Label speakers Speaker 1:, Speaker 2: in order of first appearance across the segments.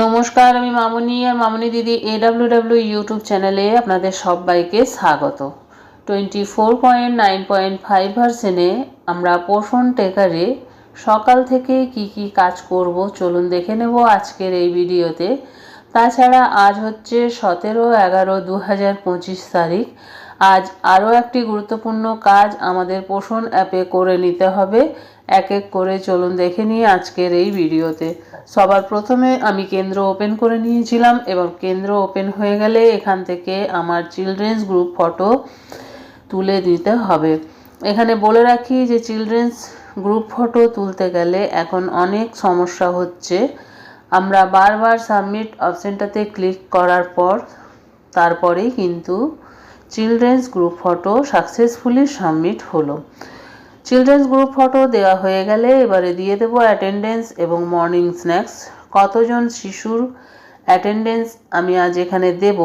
Speaker 1: নমস্কার, আমি মামনি আর মামনি দিদি এডাব্লিউ ডাব্লিউ ইউটিউব চ্যানেলে আপনাদের সবাইকে স্বাগত। Twenty four point nine point five ভার্সেনে আমরা পোষণ টেকারে সকাল থেকে কি কি কাজ করব চলুন দেখে নেব আজকের এই ভিডিওতে। তাছাড়া আজ হচ্ছে সতেরো এগারো দু হাজার পঁচিশ তারিখ। আজ আরও একটি গুরুত্বপূর্ণ কাজ আমাদের পোষণ অ্যাপে করে নিতে হবে। এক এক করে চলুন দেখে নিই আজকের এই ভিডিওতে। সবার প্রথমে আমি কেন্দ্র ওপেন করে নিয়েছিলাম, এবং কেন্দ্র ওপেন হয়ে গেলে এখান থেকে আমার চিলড্রেন্স গ্রুপ ফটো তুলে দিতে হবে। এখানে বলে রাখি যে চিলড্রেন্স গ্রুপ ফটো তুলতে গেলে এখন অনেক সমস্যা হচ্ছে। আমরা বারবার সাবমিট অপশানটাতে ক্লিক করার পর তারপরেই কিন্তু children's group photo successfully submit হলো। চিলড্রেন্স গ্রুপ ফটো দেওয়া হয়ে গেলে এবারে দিয়ে দেবো অ্যাটেন্ডেন্স এবং মর্নিং স্ন্যাক্স কতজন শিশুর অ্যাটেন্ডেন্স আমি আজ এখানে দেব?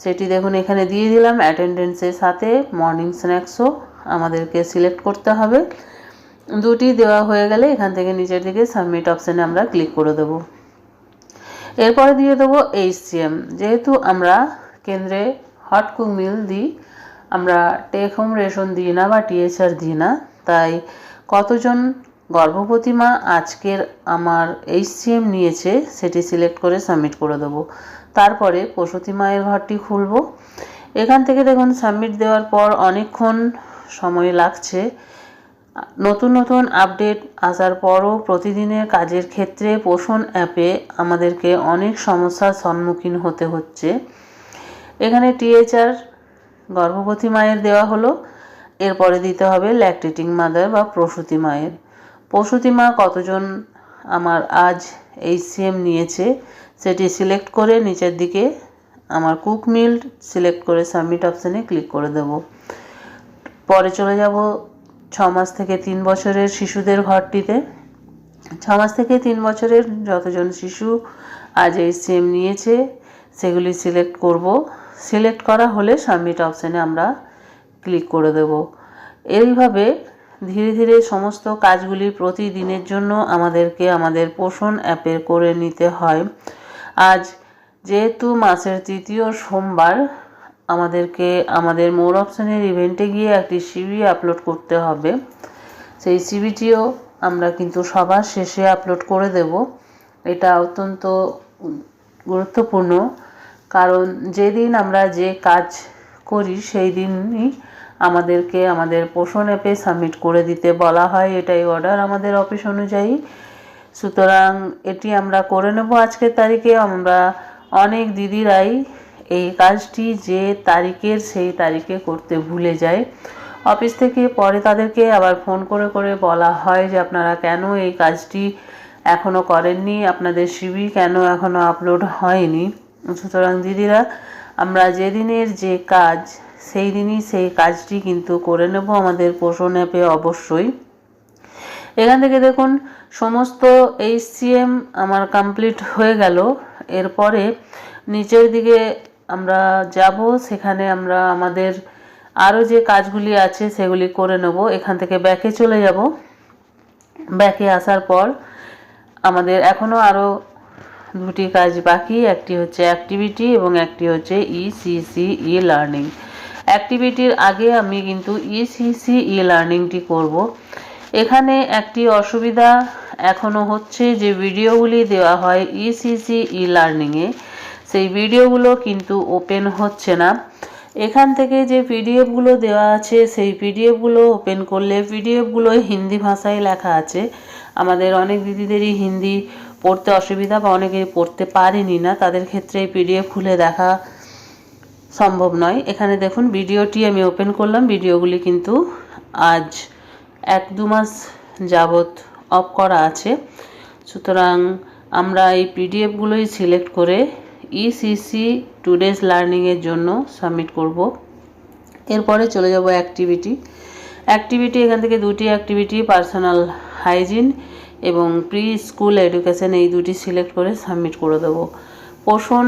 Speaker 1: সেটি দেখুন, এখানে দিয়ে দিলাম অ্যাটেন্ডেন্সের সাথে মর্নিং স্ন্যাক্সও আমাদেরকে সিলেক্ট করতে হবে। দুটি দেওয়া হয়ে গেলে এখান থেকে নিচের দিকে সাবমিট অপশানে আমরা ক্লিক করে দেবো। এরপরে দিয়ে দেবো এইচসিএম যেহেতু আমরা কেন্দ্রে হট কুক মিল দিই, আমরা টেক হোম রেশন দিই না বা টিএচআর দিই না তাই কতজন গর্ভবতী মা আজকের আমার এইচসিএম নিয়েছে সেটি সিলেক্ট করে সাবমিট করে দেবো। তারপরে প্রসূতি মায়ের ঘরটি খুলব। এখান থেকে দেখুন, সাবমিট দেওয়ার পর অনেকক্ষণ সময় লাগছে। নতুন নতুন আপডেট আসার পরও প্রতিদিনের কাজের ক্ষেত্রে পোষণ অ্যাপে আমাদেরকে অনেক সমস্যার সম্মুখীন হতে হচ্ছে। এখানে টিএচআর গর্ভবতী মায়ের দেওয়া হলো। এরপরে দিতে হবে ল্যাকটেটিং মাদার বা প্রসূতি মায়ের। প্রসূতি মা কতজন আমার আজ এইচসিএম নিয়েছে সেটি সিলেক্ট করে নিচের দিকে আমার কুক মিল সিলেক্ট করে সাবমিট অপশানে ক্লিক করে দেব। পরে চলে যাব ছ মাস থেকে তিন বছরের শিশুদের ঘরটিতে। ছ মাস থেকে তিন বছরের যতজন শিশু আজ এইচসিএম নিয়েছে সেগুলি সিলেক্ট করব। সিলেক্ট করা হলে সাবমিট অপশানে আমরা ক্লিক করে দেব। এইভাবে ধীরে ধীরে সমস্ত কাজগুলি প্রতিদিনের জন্য আমাদেরকে আমাদের পোষণ অ্যাপের করে নিতে হয়। আজ যেহেতু মাসের তৃতীয় সোমবার, আমাদেরকে আমাদের মোর অপশানের ইভেন্টে গিয়ে একটি সিবি আপলোড করতে হবে। সেই সিবিটিও আমরা কিন্তু সবার শেষে আপলোড করে দেব। এটা অত্যন্ত গুরুত্বপূর্ণ। কারণ যেদিন আমরা যে কাজ করি, সেই দিনই আমাদেরকে আমাদের পোষণ অ্যাপে সাবমিট করে দিতে বলা হয় এটাই অর্ডার আমাদের অফিস অনুযায়ী। সুতরাং এটি আমরা করে নেব আজকের তারিখে। আমরা অনেক দিদিরাই এই কাজটি যে তারিখের সেই তারিখে করতে ভুলে যায় অফিস থেকে পরে তাদেরকে আবার ফোন করে করে বলা হয় যে আপনারা কেন এই কাজটি এখনও করেননি? আপনাদের সিবি কেন এখনও আপলোড হয়নি? সুতরাং দিদিরা আমরা যেদিনের যে কাজ, সেই দিনই সেই কাজটি কিন্তু করে নেব আমাদের পোষণ অ্যাপে অবশ্যই। এখান থেকে দেখুন, সমস্ত এইচসিএম আমার কমপ্লিট হয়ে গেল। এরপরে নিচের দিকে আমরা যাব, সেখানে আমরা আমাদের আরও যে কাজগুলি আছে সেগুলি করে নেব। এখান থেকে ব্যাকে চলে যাব। ব্যাকে আসার পর আমাদের এখনও আরও দুটি কাজ বাকি, একটি হচ্ছে অ্যাক্টিভিটি এবং একটি হচ্ছে ইসিসি ই লার্নিং অ্যাক্টিভিটির আগে আমি কিন্তু ইসিসি ই লার্নিংটি করব। এখানে একটি অসুবিধা এখনও হচ্ছে যে ভিডিওগুলি দেওয়া হয় ইসিসি ই লার্নিংয়ে সেই ভিডিওগুলো কিন্তু ওপেন হচ্ছে না। এখান থেকে যে পিডিএফগুলো দেওয়া আছে, সেই পিডিএফগুলো ওপেন করলে পিডিএফগুলো হিন্দি ভাষায় লেখা আছে। আমাদের অনেক দিদিদেরই হিন্দি পড়তে অসুবিধা বা অনেকে পড়তে পারেনি না, তাদের ক্ষেত্রে এই পিডিএফ খুলে দেখা সম্ভব নয়। এখানে দেখুন, ভিডিওটি আমি ওপেন করলাম। ভিডিওগুলি কিন্তু আজ এক দু মাস যাবৎ অফ করা আছে। সুতরাং আমরা এই পিডিএফগুলোই সিলেক্ট করে ইসিসি টুডেজ লার্নিংয়ের জন্য সাবমিট করব। এরপরে চলে যাব অ্যাক্টিভিটি অ্যাক্টিভিটি এখান থেকে দুটি অ্যাক্টিভিটি পার্সোনাল হাইজিন এবং প্রি স্কুল এডুকেশন এই দুটি সিলেক্ট করে সাবমিট করে দেবো। পোষণ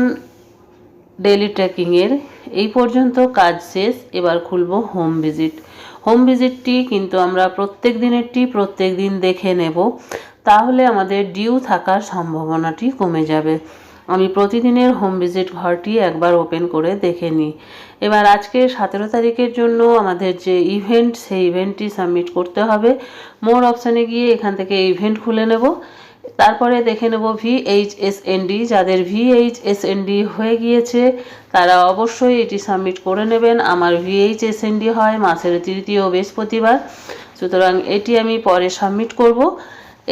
Speaker 1: ডেলি ট্রেকিংয়ের এই পর্যন্ত কাজ শেষ, এবার খুলব হোম ভিজিট হোম ভিজিটটি কিন্তু আমরা প্রত্যেক দিনেরটি প্রত্যেক দিন দেখে নেব, তাহলে আমাদের ডিউ থাকার সম্ভাবনাটি কমে যাবে। আমি প্রতিদিনের হোম ভিজিট ঘরটি একবার ওপেন করে দেখে নিই। এবার আজকে সতেরো তারিখের জন্য আমাদের যে ইভেন্ট সেই ইভেন্টটি সাবমিট করতে হবে। মোর অপশানে গিয়ে এখান থেকে ইভেন্ট খুলে নেব। তারপরে দেখে নেব ভিএইচএসএনডি যাদের ভিএইচএসএনডি হয়ে গিয়েছে, তারা অবশ্যই এটি সাবমিট করে নেবেন। আমার ভিএইচএসএনডি হয় মাসের তৃতীয় বৃহস্পতিবার। সুতরাং এটি আমি পরে সাবমিট করব।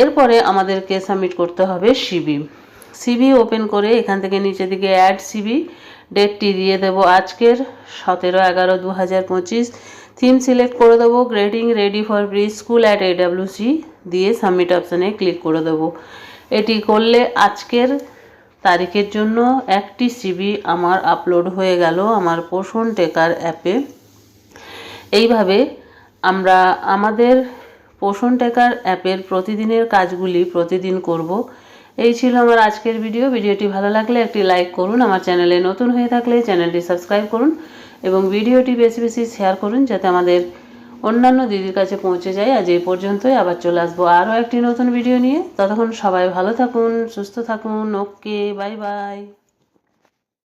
Speaker 1: এরপরে আমাদেরকে সাবমিট করতে হবে সিবি সিবি ওপেন করে এখান থেকে নিচে দিকে অ্যাড সিবি ডেটটি দিয়ে দেব আজকের সতেরো এগারো দু হাজার পঁচিশ। থিম সিলেক্ট করে দেবো grading ready for pre school at AWC দিয়ে সাবমিট অপশানে ক্লিক করে দেবো। এটি করলে আজকের তারিখের জন্য একটি সিবি আমার আপলোড হয়ে গেল আমার পোষণ টেকার অ্যাপে এইভাবে আমরা আমাদের পোষণ টেকার অ্যাপের প্রতিদিনের কাজগুলি প্রতিদিন করব। এই ছিল আমার আজকের ভিডিও। ভিডিওটি ভালো লাগলে একটি লাইক করুন, আমার চ্যানেলে নতুন হয়ে থাকলে চ্যানেলটি সাবস্ক্রাইব করুন এবং ভিডিওটি বেশি বেশি শেয়ার করুন যাতে আমাদের অন্যান্য দিদির কাছে পৌঁছে যায়। আজ এই পর্যন্তই, আবার চলে আসব আরও একটি নতুন ভিডিও নিয়ে। ততক্ষণ সবাই ভালো থাকুন, সুস্থ থাকুন। Okay, bye bye.